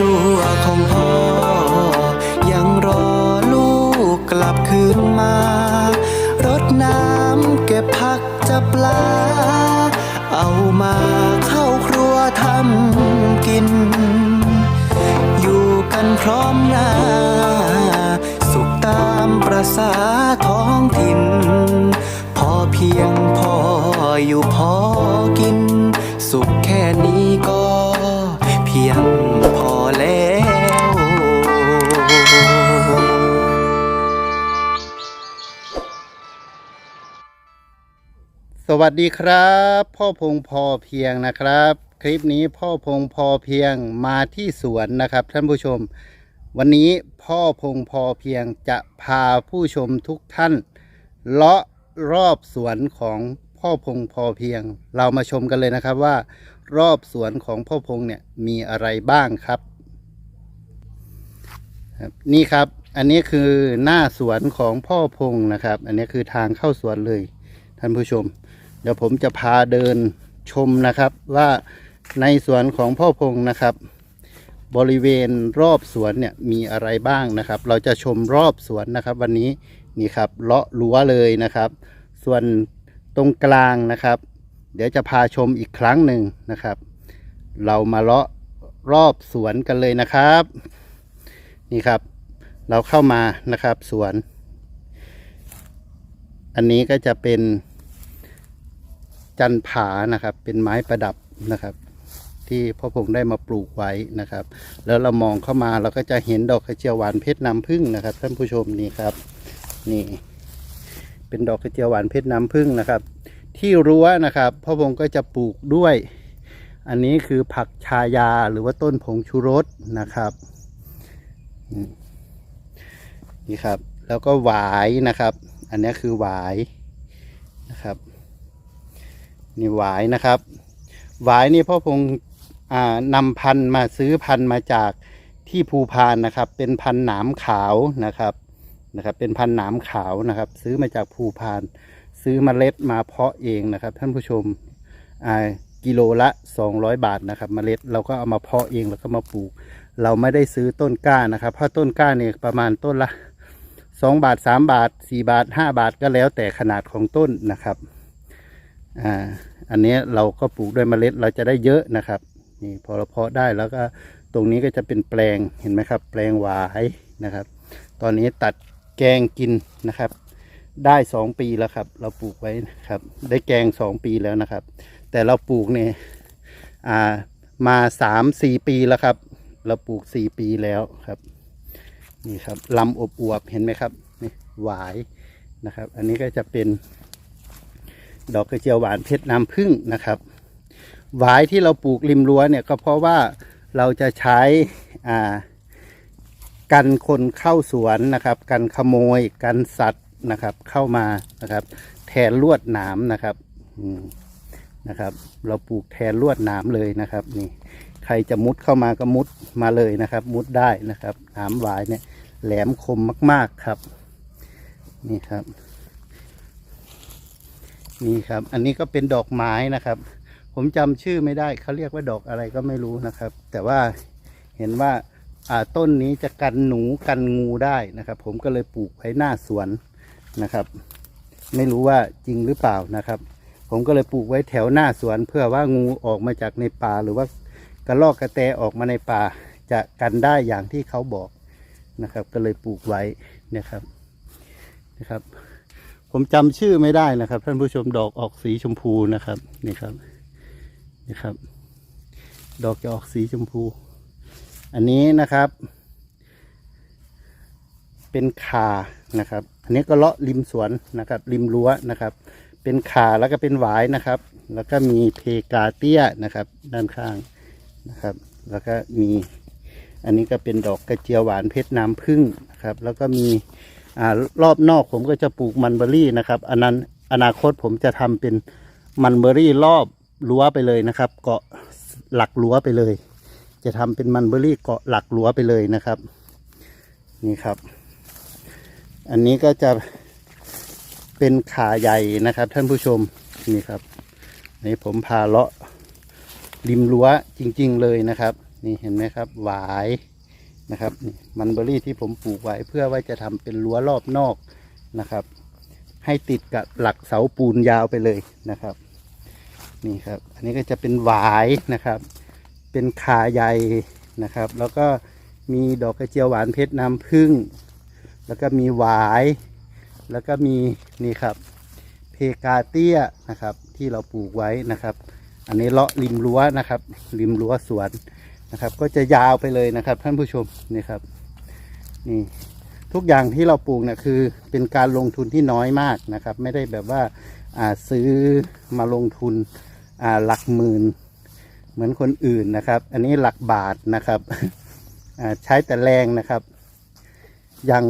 ครัวของพ่อ ยังรอลูกกลับคืนมา รดน้ำเก็บผักจะปลา เอามาเข้าครัวทำกิน อยู่กันพร้อมหน้า สุขตามประษาท้องถิ่น พอเพียงพออยู่พอกิน สุขแค่นี้ก็ วัสดีครับ พ่อพงพอเพียงนะครับ คลิปนี้พ่อพงพอเพียงมาที่สวนนะครับ ท่านผู้ชม วันนี้พ่อพงพอเพียงจะพาผู้ชมทุกท่านเลาะรอบสวนของพ่อพงพอเพียง เรามาชมกันเลยนะครับว่า รอบสวนของพ่อพงเนี่ยมีอะไรบ้างครับ นี่ครับอันนี้คือหน้าสวนของพ่อพงนะครับ อันนี้คือทางเข้าสวนเลยท่านผู้ชม ดี๋ยวผมจะพาเดินชมนะครับ ว่าในสวนของพ่อพงนะครับ บริเวณรอบสวนเนี่ยมีอะไรบ้างนะครับ เราจะชมรอบสวนนะครับ วันนี้นี่ครับเลาะรั้วเลยนะครับ ส่วนตรงกลางนะครับ เดี๋ยวจะพาชมอีกครั้งหนึ่งนะครับ เรามาเลาะรอบสวนกันเลยนะครับ นี่ครับ เราเข้ามานะครับสวน อันนี้ก็จะเป็น จันผานะครับ เป็นไม้ประดับนะครับ ที่พ่อพงได้มาปลูกไว้นะครับ แล้วเรามองเข้ามาเราก็จะเห็นดอกกระเจียวหวานเพชรน้ำผึ้งนะครับ ท่านผู้ชมนี่ครับ นี่ เป็นดอกกระเจียวหวานเพชรน้ำผึ้งนะครับ ที่รั้วนะครับพ่อพงก็จะปลูกด้วย อันนี้คือผักชายาหรือว่าต้นผงชูรสนะครับนี่ครับ แล้วก็หวายนะครับ อันนี้คือหวายนะครับ นี่หวายนะครับหวายนี่พ่อพงนำพันธุ์มาซื้อพันธุ์มาจากที่ภูพานนะครับ เป็นพันธุ์หนามขาวนะครับนะครับ เป็นพันธุ์หนามขาวนะครับ ซื้อมาจากภูพาน ซื้อมเมล็ดมาเพาะเองนะครับ ท่านผู้ชมกิโลละ 200 บาทนะครับเมล็ดเราก็เอามาเพาะเองแล้วก็มาปลูก เราไม่ได้ซื้อต้นกล้านะครับ เพราะต้นกล้าเนี่ยประมาณต้นละ 2 บาท 3 บาท 4 บาท 5 บาทก็แล้วแต่ขนาดของต้นนะครับ อ่าอันนี้เราก็ปลูกด้วยเมล็ดเราจะได้เยอะนะครับนี่พอเราเพาะได้แล้วก็ตรงนี้ก็จะเป็นแปลงเห็นไหมครับ แปลงหวายนะครับ ตอนนี้ตัดแกงกินนะครับ ได้สองปีแล้วครับ เราปลูกไว้นะครับ ได้แกงสองปีแล้วนะครับ แต่เราปลูกเนี่ยอ่ามาสามสี่ปีแล้วครับ เราปลูกสี่ปีแล้วครับนี่ครับลำอบอวบเห็นไหมครับนี่หวายนะครับ อันนี้ก็จะเป็น ดอกกระเจียวหวานเพชรน้ำผึ้งนะครับหวายที่เราปลูกริมรั้วเนี่ยก็เพราะว่าเราจะใช้กันคนเข้าสวนนะครับ กันขโมยกันสัตว์นะครับเข้ามานะครับ แทนลวดหนามนะครับนะครับ เราปลูกแทนลวดหนามเลยนะครับนี่ใครจะมุดเข้ามาก็มุดมาเลยนะครับ มุดได้นะครับหนามหวายเนี่ยแหลมคมมาก ๆครับ นี่ครับ นี่ครับ อันนี้ก็เป็นดอกไม้นะครับ ผมจำชื่อไม่ได้เขาเรียกว่าดอกอะไรก็ไม่รู้นะครับ แต่ว่าเห็นว่าอ่าต้นนี้จะกันหนูกันงูได้นะครับ ผมก็เลยปลูกไว้หน้าสวนนะครับ ไม่รู้ว่าจริงหรือเปล่านะครับ ผมก็เลยปลูกไว้แถวหน้าสวน เพื่อว่างูออกมาจากในป่าหรือว่ากระรอกกระแตออกมาในป่าจะกันได้อย่างที่เขาบอกนะครับ ก็เลยปลูกไว้นะครับนะครับ ผมจำชื่อไม่ได้นะครับ ท่านผู้ชมดอกออกสีชมพูนะครับนี่ครับนี่ครับ ดอกจะออกสีชมพู อันนี้นะครับ เป็นขานะครับ อันนี้ก็เลาะริมสวนนะครับ ริมรั้วนะครับ เป็นขาแล้วก็เป็นหวายนะครับ แล้วก็มีเพกาเตี้ยนะครับ ด้านข้างนะครับ แล้วก็มี อันนี้ก็เป็นดอกกระเจียวหวานเพชรน้ำผึ้งนะครับ แล้วก็มี รอบนอกผมก็จะปลูกมันเบอรี่นะครับ อันนั้นอนาคตผมจะทำเป็นมันเบอรี่รอบรั้วไปเลยนะครับ เกาะหลักรั้วไปเลย จะทำเป็นมันเบอรี่เกาะหลักรั้วไปเลยนะครับ นี่ครับ อันนี้ก็จะเป็นขาใหญ่นะครับ ท่านผู้ชมนี่ครับนี่ผมพาเลาะริมรั้วจริง ๆ เลยนะครับ นี่เห็นไหมครับหวาย นะครับมันเบอรี่ที่ผมปลูกไว้ เพื่อว่าจะทำเป็นรั้วรอบนอกนะครับ ให้ติดกับหลักเสาปูนยาวไปเลยนะครับ นี่ครับ อันนี้ก็จะเป็นหวายนะครับ เป็นขาใหญ่นะครับ แล้วก็มีดอกกระเจียวหวานเพชรน้ำผึ้งแล้วก็มีหวาย แล้วก็มีนี่ครับเพกาเตี้ยนะครับที่เราปลูกไว้นะครับ อันนี้เลาะริมรั้วนะครับ ริมรั้วสวน นะครับ ก็จะยาวไปเลยนะครับท่านผู้ชมนี่ครับนี่ทุกอย่างที่เราปลูกเนี่ยคือเป็นการลงทุนที่น้อยมากนะครับ ไม่ได้แบบว่าอ่าซื้อมาลงทุนอ่าหลักหมื่น เหมือนคนอื่นนะครับ อันนี้หลักบาทนะครับอ่าใช้แต่แรงนะครับอย่าง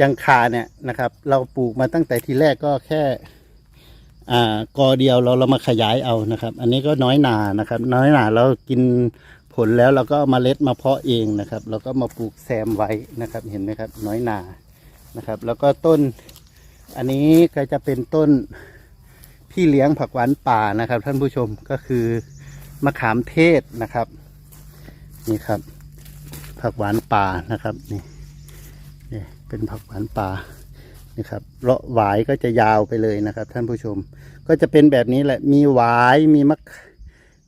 ย่างขาเนี่ยนะครับ เราปลูกมาตั้งแต่ทีแรกก็แค่ อ่ากอเดียวเราเรามาขยายเอานะครับ อันนี้ก็น้อยหนานะครับ น้อยหนาเรากินผลแล้วเราก็มาเล็ดมาเพาะเองนะครับเราก็มาปลูกแซมไว้นะครับเห็นไหมครับ น้อยหนานะครับ แล้วก็ต้น อันนี้ก็จะเป็นต้นพี่เลี้ยงผักหวานป่านะครับ ท่านผู้ชมก็คือมะขามเทศนะครับ นี่ครับ ผักหวานป่านะครับนี่นี่เป็นผักหวานป่า นี่ครับเลาะหวายก็จะยาวไปเลยนะครับ ท่านผู้ชม ก็จะเป็นแบบนี้แหละ มีหวายมีมะ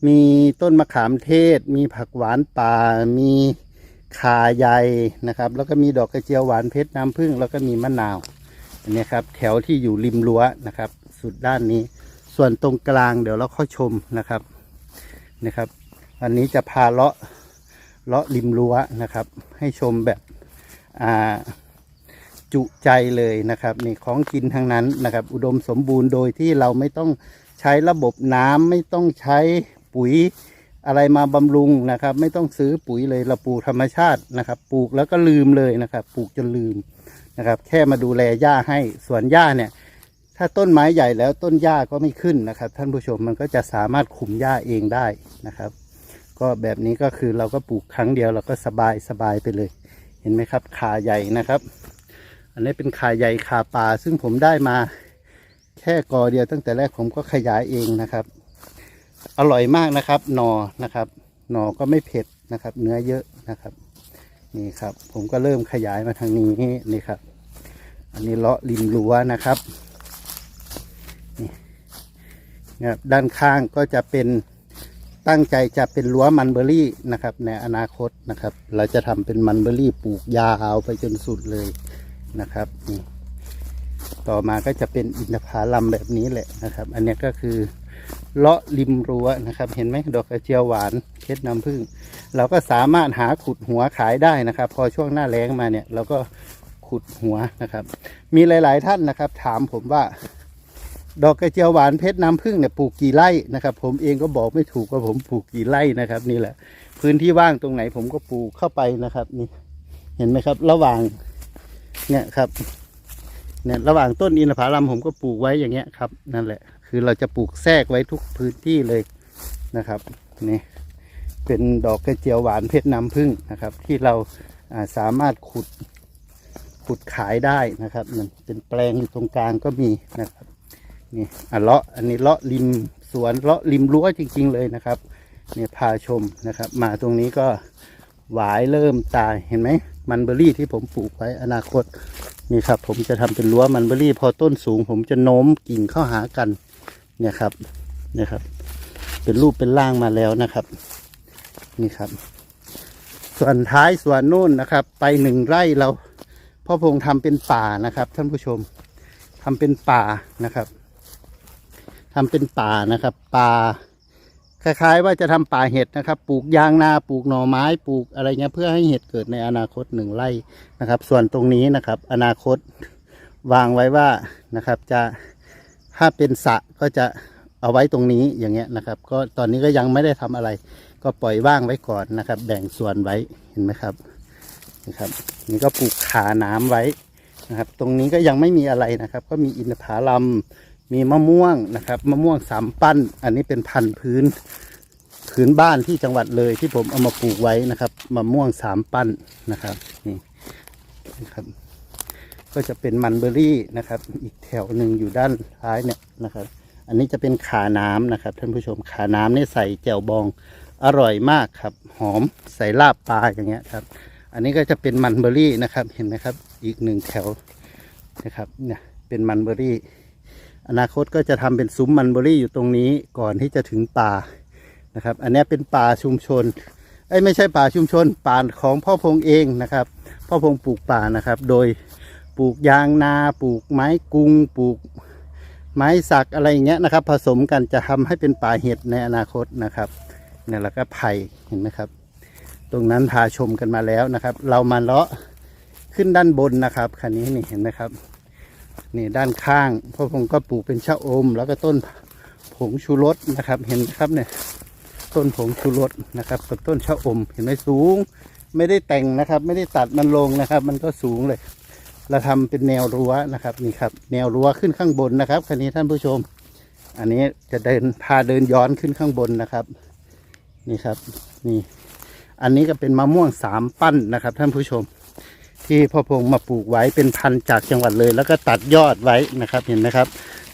มีต้นมะขามเทศ มีผักหวานป่า มีขาใหญ่นะครับ แล้วก็มีดอกกระเจียวหวานเพชรน้ำผึ้งแล้วก็มีมะนาวอันนี้ครับแถวที่อยู่ริมรั้วนะครับ สุดด้านนี้ ส่วนตรงกลางเดี๋ยวเราเข้าชมนะครับนะครับวันนี้จะพาเลาะเลาะริมรั้วนะครับ ให้ชมแบบอ่า จุใจเลยนะครับนี่ของกินทั้งนั้นนะครับ อุดมสมบูรณ์โดยที่เราไม่ต้องใช้ระบบน้ำไม่ต้องใช้ปุ๋ยอะไรมาบำรุงนะครับ ไม่ต้องซื้อปุ๋ยเลยเราปลูกธรรมชาตินะครับ ปลูกแล้วก็ลืมเลยนะครับ ปลูกจนลืมนะครับ แค่มาดูแลหญ้าให้ส่วนหญ้าเนี่ย ถ้าต้นไม้ใหญ่แล้วต้นหญ้าก็ไม่ขึ้นนะครับ ท่านผู้ชมมันก็จะสามารถขุมหญ้าเองได้นะครับ ก็แบบนี้ก็คือเราก็ปลูกครั้งเดียวเราก็สบายสบายไปเลย เห็นไหมครับขาใหญ่นะครับ อันนี้เป็นขาใหญ่ขาป่า ซึ่งผมได้มาแค่กอเดียวตั้งแต่แรกผมก็ขยายเองนะครับ อร่อยมากนะครับหนอนะครับหนอก็ไม่เผ็ดนะครับ เนื้อเยอะนะครับ นี่ครับ ผมก็เริ่มขยายมาทางนี้นี่ครับ อันนี้เลาะริมรั้วนะครับนี่นะครับด้านข้างก็จะเป็นตั้งใจจะเป็นรั้วมันเบอรี่นะครับ ในอนาคตนะครับ เราจะทำเป็นมันเบอรี่ปลูกยาวไปจนสุดเลย นะครับนี่ต่อมาก็จะเป็นอินทผลัมแบบนี้แหละนะครับ อันนี้ก็คือเลาะริมรั้วนะครับ เห็นไหมดอกกระเจียวหวานเพชรน้ำผึ้งเราก็สามารถหาขุดหัวขายได้นะครับ พอช่วงหน้าแล้งมาเนี่ย เราก็ขุดหัวนะครับ มีหลาย ๆ ท่านนะครับ ถามผมว่า ดอกกระเจียวหวานเพชรน้ำผึ้งเนี่ยปลูกกี่ไร่นะครับ ผมเองก็บอกไม่ถูกว่าผมปลูกกี่ไร่นะครับ นี่แหละ พื้นที่ว่างตรงไหนผมก็ปลูกเข้าไปนะครับ นี่เห็นไหมครับ ระหว่าง เนี่ยครับเนี่ยระหว่างต้นอินทผลัมผมก็ปลูกไว้อย่างเงี้ยครับ นั่นแหละ คือเราจะปลูกแทรกไว้ทุกพื้นที่เลยนะครับนี่เป็นดอกกระเจียวหวานเพชรน้ำผึ้งนะครับ ที่เราาสามารถขุดขุดขายได้นะครับมันเป็นแปลงอยู่ตรงกลางก็มีนะครับนี่อะเลาะอันนี้เลาะริมสวนเลาะริมรั้วจริง ๆ เลยนะครับเนี่ยพาชมนะครับ มาตรงนี้ก็หวายเริ่มตายเห็นไหม มันเบอรี่ที่ผมปลูกไว้อนาคตนี่ครับ ผมจะทำเป็นรั้วมันเบอรี่ พอต้นสูง ผมจะโน้มกิ่งเข้าหากันเนี่ยครับเนี่ยครับ เป็นรูปเป็นร่างมาแล้วนะครับ นี่ครับ ส่วนท้ายส่วนนู่นนะครับ ไปหนึ่งไร่เราพ่อพงทำเป็นป่านะครับ ท่านผู้ชมทำเป็นป่านะครับทำเป็นป่านะครับป่า คล้ายๆ ว่าจะทำป่าเห็ดนะครับ ปลูกยางนาปลูกหน่อไม้ปลูกอะไรเงี้ยเพื่อให้เห็ดเกิดในอนาคตหนึ่งไร่นะครับ ส่วนตรงนี้นะครับ อนาคตวางไว้ว่านะครับจะถ้าเป็นสะก็จะเอาไว้ตรงนี้อย่างเงี้ยนะครับ ก็ตอนนี้ก็ยังไม่ได้ทำอะไร ก็ปล่อยว่างไว้ก่อนนะครับ แบ่งส่วนไว้เห็นไหมครับนะครับนี่ก็ปลูกขาน้ำไว้นะครับ ตรงนี้ก็ยังไม่มีอะไรนะครับ ก็มีอินทผลัม มีมะม่วงนะครับมะม่วงสามปั้น อันนี้เป็นพันธุ์พื้นพื้นบ้านที่จังหวัดเลยที่ผมเอามาปลูกไว้นะครับมะม่วงสามปั้นนะครับนี่นะครับ ก็จะเป็นมันเบอรี่นะครับ อีกแถวหนึ่งอยู่ด้านท้ายเนี่ยนะครับ อันนี้จะเป็นขาน้ำนะครับ ท่านผู้ชมขาน้ำนี่ใส่แจ่วบองอร่อยมากครับ หอมใส่ลาบปลาอย่างเงี้ยครับ อันนี้ก็จะเป็นมันเบอรี่นะครับเห็นไหมครับ อีกหนึ่งแถวนะครับเนี่ยเป็นมันเบอรี่ อนาคตก็จะทำเป็นซุ้มมันเบอรี่อยู่ตรงนี้ก่อนที่จะถึงป่านะครับ อันนี้เป็นป่าชุมชนเอ้ไม่ใช่ป่าชุมชนป่าของพ่อพงเองนะครับ พ่อพงปลูกป่านะครับ โดยปลูกยางนาปลูกไม้กุงปลูกไม้สักอะไรอย่างเงี้ยนะครับ ผสมกันจะทำให้เป็นป่าเห็ดในอนาคตนะครับนี่แล้วก็ไผ่เห็นไหมครับ ตรงนั้นพาชมกันมาแล้วนะครับ เรามาเลาะขึ้นด้านบนนะครับคันนี้นี่เห็นไหมครับ นี่ด้านข้างพ่อพงก็ปลูกเป็นชะอม แล้วก็ต้นผงชูรสนะครับ เห็นครับเนี่ย ต้นผงชูรสนะครับกับต้นชะอม เห็นไหมสูง ไม่ได้แต่งนะครับ ไม่ได้ตัดมันลงนะครับ มันก็สูงเลยเราทำเป็นแนวรั้วนะครับนี่ครับ แนวรั้วขึ้นข้างบนนะครับคันนี้ท่านผู้ชม อันนี้จะเดินพาเดินย้อนขึ้นข้างบนนะครับ นี่ครับ นี่ อันนี้ก็เป็นมะม่วงสามปั้นนะครับ ท่านผู้ชม ที่พ่อพงมาปลูกไว้เป็นพันธุ์จากจังหวัดเลย แล้วก็ตัดยอดไว้นะครับเห็นไหมครับ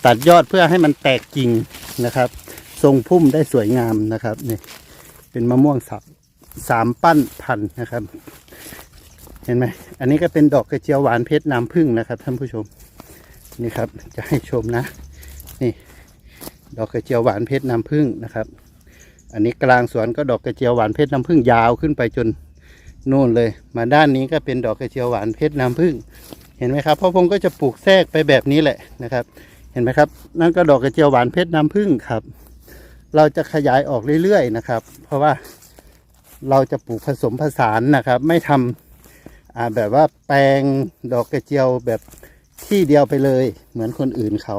ตัดยอดเพื่อให้มันแตกกิ่งนะครับ ทรงพุ่มได้สวยงามนะครับนี่เป็นมะม่วงสับสามปั้นพันนะครับ เห็นไหมอันนี้ก็เป็นดอกกระเจียวหวานเพชรน้ำผึ้งนะครับ ท่านผู้ชมนี่ครับ จะให้ชมนะ นี่ ดอกกระเจียวหวานเพชรน้ำผึ้งนะครับ อันนี้กลางสวนก็ดอกกระเจียวหวานเพชรน้ำผึ้งยาวขึ้นไปจน นู่นเลย มาด้านนี้ก็เป็นดอกกระเจียวหวานเพชรน้ำผึ้งเห็นไหมครับพ่อพงก็จะปลูกแทรกไปแบบนี้แหละนะครับ เห็นไหมครับ นั่นก็ดอกกระเจียวหวานเพชรน้ำผึ้งครับ เราจะขยายออกเรื่อยๆนะครับ เพราะว่าเราจะปลูกผสมผสานนะครับ ไม่ทำอ่าแบบว่าแปลงดอกกระเจียวแบบที่เดียวไปเลยเหมือนคนอื่นเขา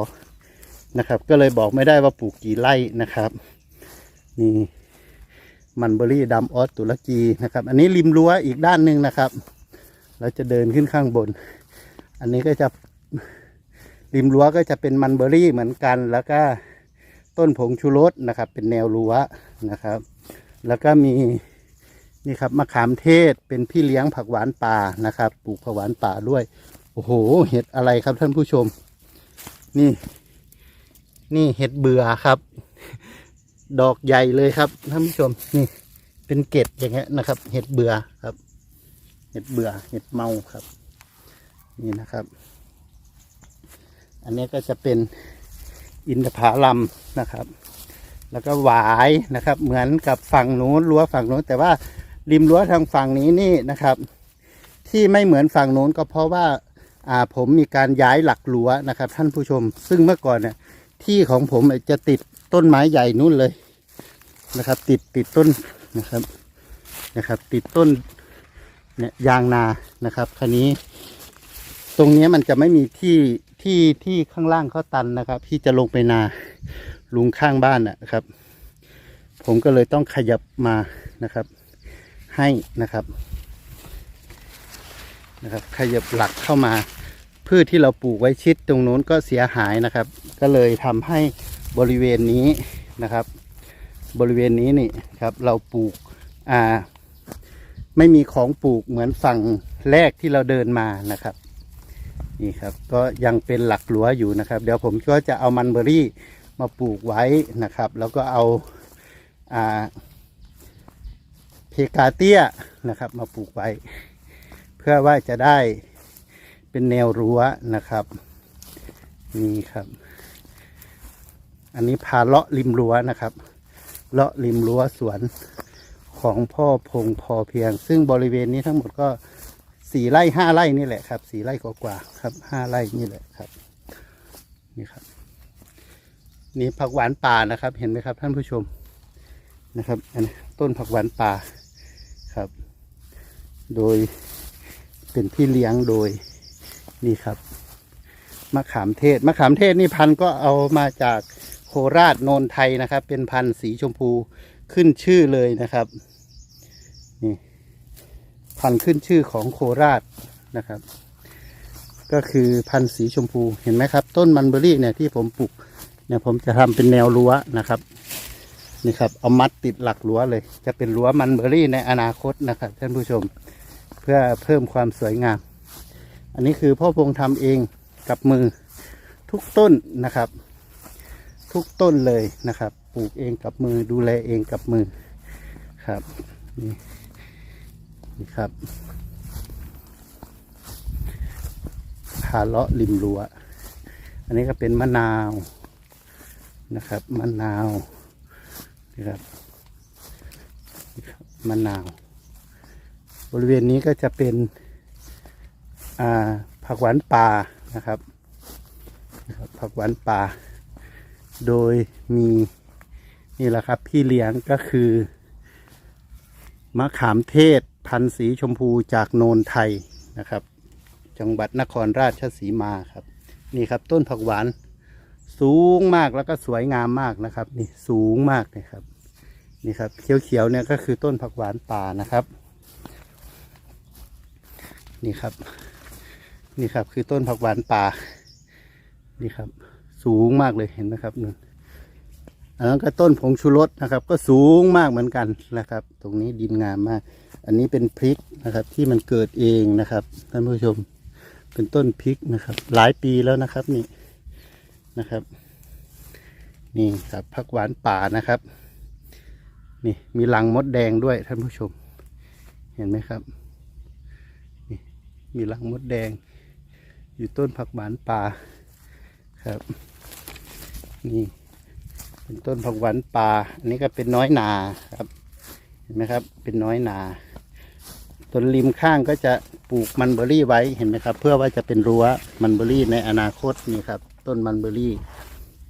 นะครับ ก็เลยบอกไม่ได้ว่าปลูกกี่ไร่นะครับ นี่ มันเบอรี่ดำออสตุรกีนะครับ อันนี้ริมรั้วอีกด้านหนึ่งนะครับ เราจะเดินขึ้นข้างบน อันนี้ก็จะริมรั้วก็จะเป็นมันเบอรี่เหมือนกัน แล้วก็ต้นผงชูรสนะครับ เป็นแนวรั้วนะครับ แล้วก็มีนี่ครับมะขามเทศเป็นพี่เลี้ยงผักหวานป่านะครับ ปลูกผักหวานป่าด้วย โอ้โห เห็ดอะไรครับท่านผู้ชม นี่ นี่เห็ดเบื่อครับ ดอกใหญ่เลยครับท่านผู้ชมนี่เป็นเกล็ดอย่างเงี้ยนะครับ เห็ดเบื่อครับ เห็ดเบื่อ เห็ดเมาครับ นี่นะครับ อันนี้ก็จะเป็นอินทผลัมนะครับ แล้วก็หวายนะครับ เหมือนกับฝั่งนู้นรั้วฝั่งนู้น แต่ว่าริมรั้วทางฝั่งนี้นี่นะครับ ที่ไม่เหมือนฝั่งนู้นก็เพราะว่าอ่าผมมีการย้ายหลักรั้วนะครับ ท่านผู้ชม ซึ่งเมื่อก่อนเนี่ยที่ของผมจะติด ต้นไม้ใหญ่นู่นเลยนะครับ ติดติดต้นนะครับนะครับ ติดต้นเนี่ยยางนานะครับคันนี้ ตรงนี้มันจะไม่มีที่ที่ที่ข้างล่างเขาตันนะครับ ที่จะลงไปนาลุงข้างบ้านนะครับ ผมก็เลยต้องขยับมานะครับ ให้นะครับนะครับ ขยับหลักเข้ามาพืชที่เราปลูกไว้ชิดตรงนู้นก็เสียหายนะครับ ก็เลยทำให้ บริเวณนี้นะครับ บริเวณนี้นี่ครับ เราปลูกอ่า ไม่มีของปลูกเหมือนฝั่งแรกที่เราเดินมานะครับนี่ครับ ก็ยังเป็นหลักหลัวอยู่นะครับ เดี๋ยวผมก็จะเอามันเบอรี่มาปลูกไว้นะครับ แล้วก็เอาอ่าเพกาเตียนะครับ มาปลูกไว้ เพื่อว่าจะได้เป็นแนวรั้วนะครับ นี่ครับ อันนี้พาเลาะริมรั้วนะครับ เลาะริมรั้วสวนของพ่อพงพอเพียง ซึ่งบริเวณนี้ทั้งหมดก็สี่ไร่ห้าไร่นี่แหละครับสี่ไร่กว่าๆครับห้าไร่นี่แหละครับ นี่ครับ นี่ผักหวานป่านะครับ เห็นไหมครับท่านผู้ชมนะครับอันนี้ต้นผักหวานป่าครับ โดยเป็นพี่เลี้ยงโดยนี่ครับมะขามเทศมะขามเทศนี่พันธุ์ก็เอามาจาก ราชโนนไทยนะครับ เป็นพันธุ์สีชมพูขึ้นชื่อเลยนะครับนี่พันธุ์ขึ้นชื่อของโคราชนะครับ ก็คือพันธุ์สีชมพูเห็นไหมครับ ต้นมันเบอรี่เนี่ยที่ผมปลูกเนี่ยผมจะทำเป็นแนวรั้วนะครับนี่ครับเอามัดติดหลักรั้วเลย จะเป็นรั้วมันเบอรี่ในอนาคตนะครับท่านผู้ชมเพื่อเพิ่มความสวยงาม อันนี้คือพ่อพงทำเองกับมือทุกต้นนะครับ ทุกต้นเลยนะครับ ปลูกเองกับมือดูแลเองกับมือครับนี่นี่ครับผาเลาะริมรั้วอันนี้ก็เป็นมะนาวนะครับมะนาวนี่ครับมะนาว บริเวณนี้ก็จะเป็นผักหวานป่านะครับนะครับผักหวานป่า โดยมีนี่แหละครับ พี่เลี้ยงก็คือ มะขามเทศพันธุ์สีชมพูจากโนนไทยนะครับ จังหวัดนครราชสีมาครับ นี่ครับต้นผักหวานสูงมากแล้วก็สวยงามมากนะครับ นี่สูงมากเลยครับ นี่ครับเขียวๆเนี่ยก็คือต้นผักหวานป่านะครับ นี่ครับ นี่ครับคือต้นผักหวานป่า นี่ครับ สูงมากเลยเห็นไหมครับนู่นอันนั้นก็ต้นผงชูรสนะครับ ก็สูงมากเหมือนกันนะครับ ตรงนี้ดินงามมาก อันนี้เป็นพริกนะครับที่มันเกิดเองนะครับท่านผู้ชมเป็นต้นพริกนะครับ หลายปีแล้วนะครับนี่นะครับ นี่ครับผักหวานป่านะครับ นี่มีรังมดแดงด้วยท่านผู้ชม เห็นไหมครับนี่มีรังมดแดง อยู่ต้นผักหวานป่าครับ นี่เป็นต้นผักหวานป่าอันนี้ก็เป็นน้อยนาครับ เห็นไหมครับ เป็นน้อยนาต้นริมข้างก็จะปลูกมันเบอรี่ไว้เห็นไหมครับ เพื่อว่าจะเป็นรั้วมันเบอรี่ในอนาคตนี่ครับ ต้นมันเบอรี่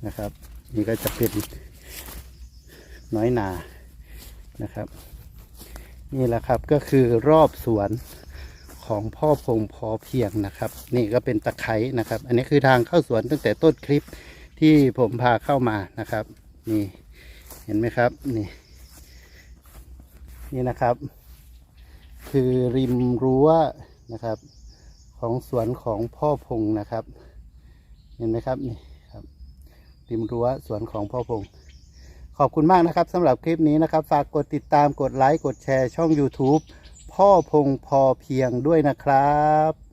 นะครับ นี่ก็จะเป็นน้อยนานะครับ นี่แหละครับก็คือรอบสวนของพ่อพงพอเพียงนะครับ นี่ก็เป็นตะไคร้นะครับ อันนี้คือทางเข้าสวนตั้งแต่ต้นคลิป ที่ผมพาเข้ามานะครับ นี่เห็นไหมครับนี่นี่นะครับ คือริมรั้วนะครับ ของสวนของพ่อพงนะครับ เห็นไหมครับนี่ครับ ริมรั้วสวนของพ่อพงขอบคุณมากนะครับสำหรับคลิปนี้นะครับ ฝากกดติดตามกดไลค์กดแชร์ช่อง YouTube พ่อพงพอเพียงด้วยนะครับ